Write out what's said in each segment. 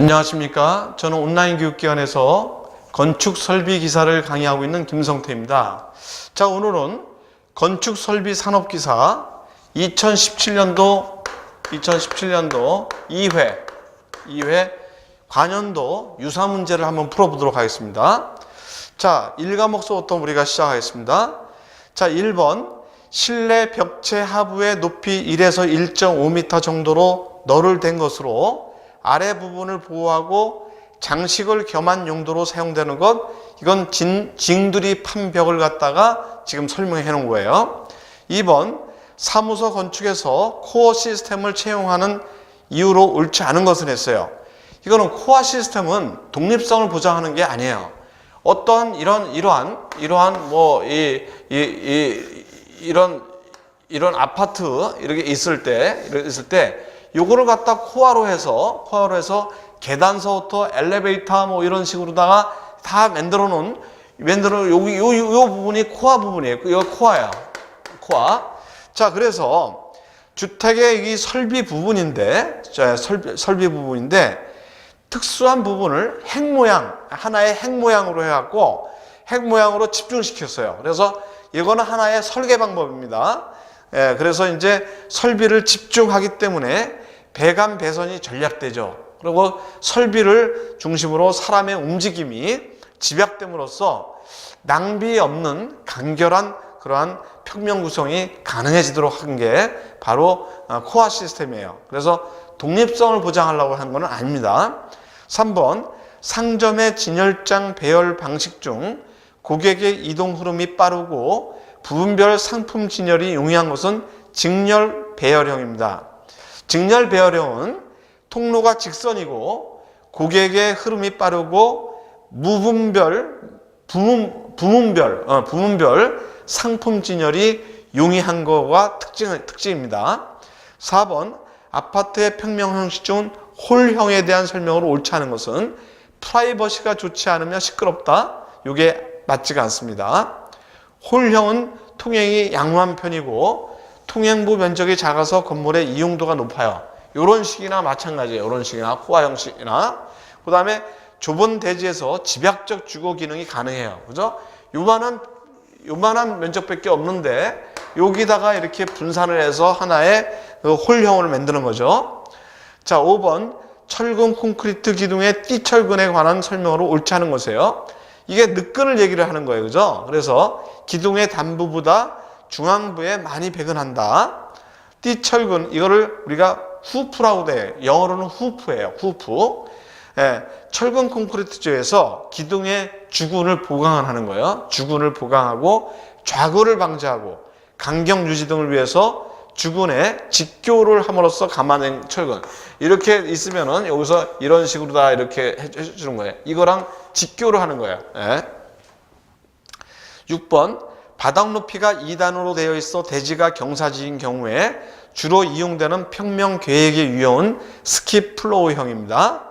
안녕하십니까. 저는 온라인 교육기관에서 건축 설비 기사를 강의하고 있는 김성태입니다. 자, 오늘은 건축 설비 산업 기사 2017년도, 2017년도 2회, 2회 관연도 유사 문제를 한번 풀어보도록 하겠습니다. 자, 1과목서부터 우리가 시작하겠습니다. 자, 1번. 실내 벽체 하부의 높이 1에서 1.5m 정도로 널을 댄 것으로 아래 부분을 보호하고 장식을 겸한 용도로 사용되는 것, 이건 진, 징두리 판벽을 갖다가 지금 설명해 놓은 거예요. 2번, 사무소 건축에서 코어 시스템을 채용하는 이유로 옳지 않은 것을 했어요. 이거는 코어 시스템은 독립성을 보장하는 게 아니에요. 어떤 이런 이러한 이러한 뭐 이 이, 이, 이런 이런 아파트 이렇게 있을 때 이렇게 있을 때 요거를 갖다 코어로 해서 코어로 해서 계단서부터 엘리베이터 뭐 이런 식으로다가 다 만들어 놓은 만들어 여기 요, 요, 요 부분이 코어 부분이에요. 이거 코어야. 코어. 자, 그래서 주택의 이 설비 부분인데 자, 설비, 설비 부분인데 특수한 부분을 핵 모양 하나의 핵 모양으로 해 갖고 핵 모양으로 집중시켰어요. 그래서 이거는 하나의 설계 방법입니다. 예, 그래서 이제 설비를 집중하기 때문에 배관 배선이 전략되죠. 그리고 설비를 중심으로 사람의 움직임이 집약됨으로써 낭비 없는 간결한 그러한 평면 구성이 가능해지도록 한 게 바로 어, 코어 시스템이에요. 그래서 독립성을 보장하려고 한 것은 아닙니다. 3번 상점의 진열장 배열 방식 중 고객의 이동 흐름이 빠르고 부분별 상품 진열이 용이한 것은 직렬 배열형입니다. 직렬 배열형은 통로가 직선이고 고객의 흐름이 빠르고 무분별 부문, 부문별 어, 부문별 상품 진열이 용이한 거가 특징, 특징입니다. 4번 아파트의 평면 형식 중 홀형에 대한 설명으로 옳지 않은 것은 프라이버시가 좋지 않으면 시끄럽다. 이게 맞지가 않습니다. 홀형은 통행이 양호한 편이고 통행부 면적이 작아서 건물의 이용도가 높아요. 이런 식이나 마찬가지예요. 이런 식이나 호화 형식이나 그 다음에 좁은 대지에서 집약적 주거 기능이 가능해요. 그죠? 요만한 요만한 면적밖에 없는데 여기다가 이렇게 분산을 해서 하나의 그 홀형을 만드는 거죠. 자, 5번 철근 콘크리트 기둥의 띠철근에 관한 설명으로 옳지 않은 것이에요. 이게 늦근을 얘기를 하는 거예요. 그죠? 그래서 기둥의 단부보다 중앙부에 많이 배근한다. 띠철근 이거를 우리가 후프라고 돼. 영어로는 후프예요. 후프. 예, 철근 콘크리트조에서 기둥의 주근을 보강하는 거예요. 주근을 보강하고 좌구를 방지하고 간격 유지 등을 위해서 주근에 직교를 함으로써 감아낸 철근 이렇게 있으면은 여기서 이런 식으로 다 이렇게 해주는 거예요. 이거랑 직교를 하는 거예요. 예. 6번 바닥 높이가 2단으로 되어 있어 대지가 경사지인 경우에 주로 이용되는 평면 계획의 유형은 스킵 플로우형입니다.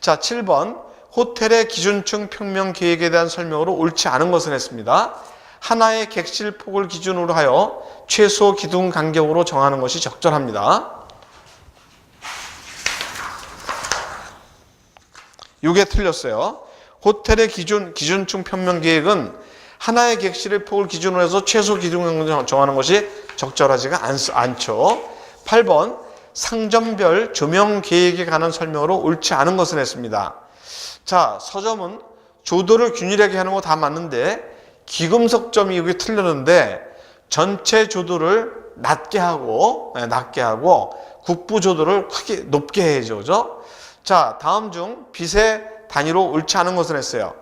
자, 7번 호텔의 기준층 평면 계획에 대한 설명으로 옳지 않은 것을 했습니다. 하나의 객실 폭을 기준으로 하여 최소 기둥 간격으로 정하는 것이 적절합니다. 이게 틀렸어요. 호텔의 기준 기준층 평면 계획은 하나의 객실의 폭을 기준으로 해서 최소 간격을 정하는 것이 적절하지가 않, 않죠. 8번 상점별 조명 계획에 관한 설명으로 옳지 않은 것을 했습니다. 자, 서점은 조도를 균일하게 하는 거 다 맞는데 기금속점이 여기 틀렸는데 전체 조도를 낮게 하고 네, 낮게 하고 국부 조도를 크게 높게 해야죠. 그죠? 자, 다음 중 빛의 단위로 옳지 않은 것을 했어요.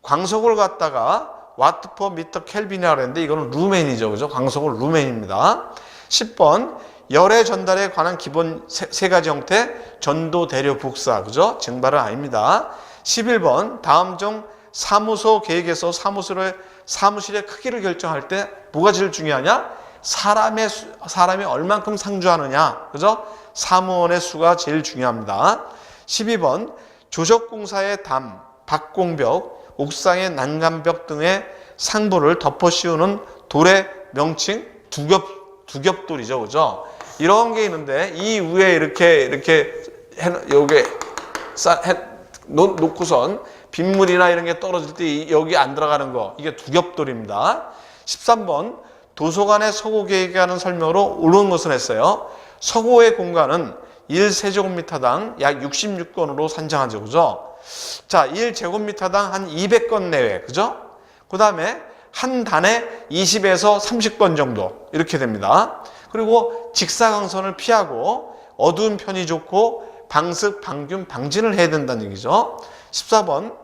광속을 갖다가 와트 퍼 미터 켈빈이라고 했는데 이거는 루멘이죠. 그죠? 광속은 루멘입니다. 10번 열의 전달에 관한 기본 세, 세 가지 형태 전도 대려 복사 그죠? 증발은 아닙니다. 11번 다음 중 사무소 계획에서 사무소를 사무실의 크기를 결정할 때 뭐가 제일 중요하냐? 사람의 수, 사람이 얼만큼 상주하느냐. 그죠? 사무원의 수가 제일 중요합니다. 12번 조적공사의 담, 박공벽, 옥상의 난간벽 등의 상부를 덮어 씌우는 돌의 명칭 두겹 두겹돌이죠. 그죠? 이런 게 있는데 이 위에 이렇게 이렇게 해 요게 싸, 해, 놓, 놓고선 빗물이나 이런 게 떨어질 때 이- 여기 안 들어가는 거 이게 두겹돌입니다. 13번 도서관의 서고 계획에 관한 설명으로 옳은 것은 했어요. 서고의 공간은 1세제곱미터당 약 66건으로 산정하죠. 그죠? 자, 1제곱미터당 한 200건 내외. 그죠? 그 다음에 한 단에 20에서 30건 정도. 이렇게 됩니다. 그리고 직사광선을 피하고 어두운 편이 좋고 방습, 방균, 방진을 해야 된다는 얘기죠. 14번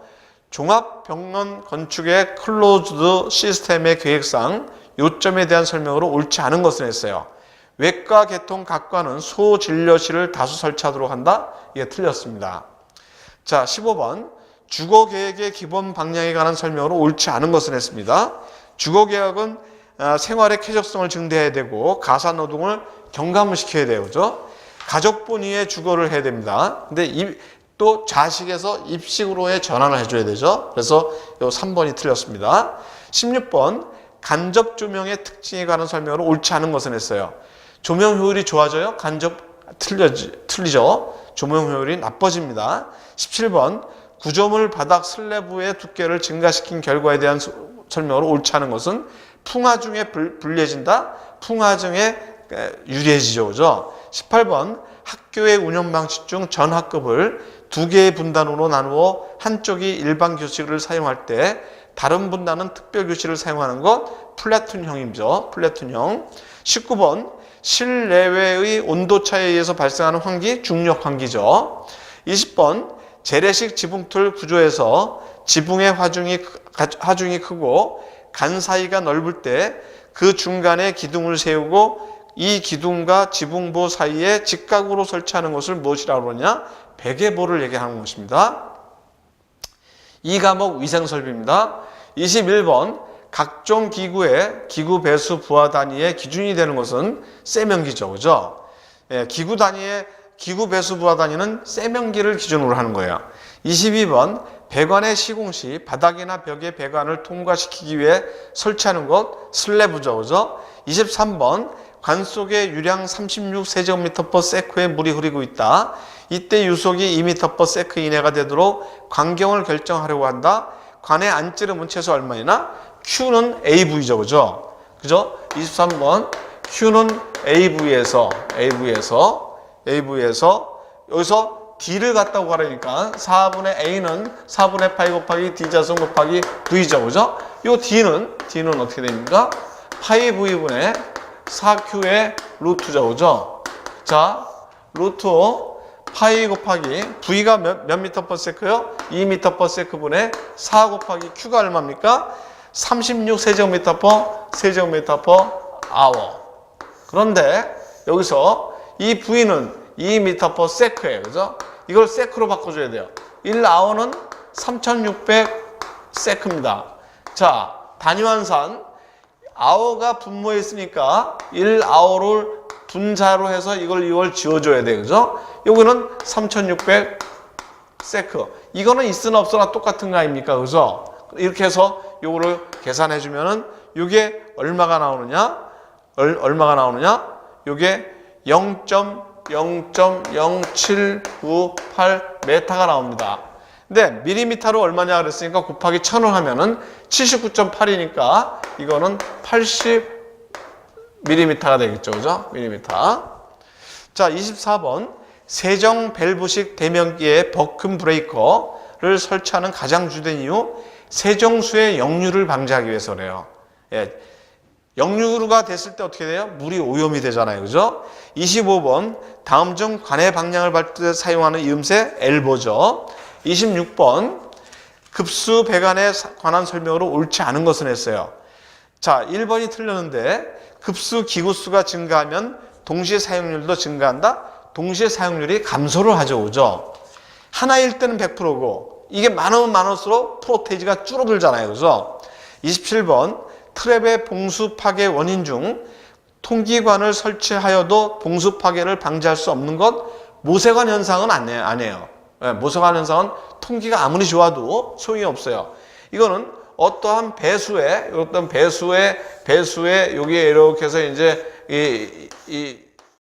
종합병원 건축의 클로즈드 시스템의 계획상 요점에 대한 설명으로 옳지 않은 것을 했어요. 외과 계통 각과는 소진료실을 다수 설치하도록 한다? 이게 틀렸습니다. 자, 15번 주거 계획의 기본 방향에 관한 설명으로 옳지 않은 것을 했습니다. 주거 계획은 아, 생활의 쾌적성을 증대해야 되고 가사 노동을 경감을 시켜야 돼요. 그죠? 가족 본위의 주거를 해야 됩니다. 근데 이, 또 자식에서 입식으로의 전환을 해줘야 되죠. 그래서 요 3번이 틀렸습니다. 16번 간접 조명의 특징에 관한 설명으로 옳지 않은 것을 했어요. 조명 효율이 좋아져요? 간접 틀려지, 틀리죠? 조명 효율이 나빠집니다. 17번 구조물 바닥 슬래브의 두께를 증가시킨 결과에 대한 소- 설명으로 옳지 않은 것은 풍화 중에 불, 불리해진다? 풍화 중에 에, 유리해지죠. 그죠? 18번 학교의 운영 방식 중 전 학급을 두 개의 분단으로 나누어 한쪽이 일반 교실을 사용할 때 다른 분단은 특별 교실을 사용하는 것 플래툰형이죠. 플래툰형. 19번 실내외의 온도 차에 의해서 발생하는 환기 중력 환기죠. 20번 재래식 지붕틀 구조에서 지붕의 화중이 크- 하중이 크고 간 사이가 넓을 때 그 중간에 기둥을 세우고 이 기둥과 지붕보 사이에 직각으로 설치하는 것을 무엇이라고 그러냐? 베개보를 얘기하는 것입니다. 이 과목 위생설비입니다. 21번 각종 기구의 기구 배수 부하 단위의 기준이 되는 것은 세면기죠. 그죠? 예, 기구 단위의 기구 배수 부하 단위는 세면기를 기준으로 하는 거예요. 22번 배관의 시공 시 바닥이나 벽의 배관을 통과시키기 위해 설치하는 것 슬래브죠. 그죠? 23번 관 속에 유량 36세제곱미터 세크의 물이 흐르고 있다. 이때 유속이 2m 세크 이내가 되도록 관경을 결정하려고 한다. 관의 안찌름은 최소 얼마이나? Q는 AV죠. 그죠? 그죠? 23번 Q는 AV에서 AV에서 AV에서 여기서 D를 갖다고 가라니까 4분의 A는 4분의 파이 곱하기 D자승 곱하기 V죠. 그죠? 요 D는 D는 어떻게 됩니까? 파이 V분의 4Q의 루트죠. 그죠? 자, 루트 파이 곱하기 V가 몇, 몇 미터 퍼 세크요? 2 미터 퍼 세크분의 4 곱하기 Q가 얼마입니까? 36 세제곱미터 퍼 세제곱미터 퍼 아워. 그런데 여기서 이 V는 2미터 퍼 세크예요. 그죠? 이걸 세크로 바꿔줘야 돼요. 1 아워는 3600 세크입니다. 자, 단위환산 아워가 분모에 있으니까 1 아워를 분자로 해서 이걸 이걸 지워줘야 돼요. 그죠? 여기는 3600 세크. 이거는 있으나 없으나 똑같은 거 아닙니까? 그죠? 이렇게 해서 요거를 계산해 주면은 이게 얼마가 나오느냐? 얼, 얼마가 나오느냐? 요게 0.0.0798 메타가 나옵니다. 근데 밀리미터로 얼마냐 그랬으니까 곱하기 1000을 하면은 79.8이니까 이거는 80 밀리미터가 되겠죠. 그죠? 밀리미터. 자, 24번. 세정 밸브식 대면기에 버큰 브레이커를 설치하는 가장 주된 이유 세정수의 역류를 방지하기 위해서래요. 예. 역류가 됐을 때 어떻게 돼요? 물이 오염이 되잖아요. 그죠? 25번. 다음 중 관의 방향을 볼때 사용하는 이음새 엘보죠. 26번. 급수 배관에 관한 설명으로 옳지 않은 것은 했어요. 자, 1번이 틀렸는데 급수 기구수가 증가하면 동시에 사용률도 증가한다? 동시에 사용률이 감소를 하죠. 그죠? 하나일 때는 100%고 이게 많으면 많을수록 프로테이지가 줄어들잖아요. 그죠? 27번 트랩의 봉수 파괴 원인 중 통기관을 설치하여도 봉수 파괴를 방지할 수 없는 것 모세관 현상은 해요. 예, 모세관 현상은 통기가 아무리 좋아도 소용이 없어요. 이거는 어떠한 배수에 어떤 배수에 배수에 여기에 이렇게 해서 이제 이, 이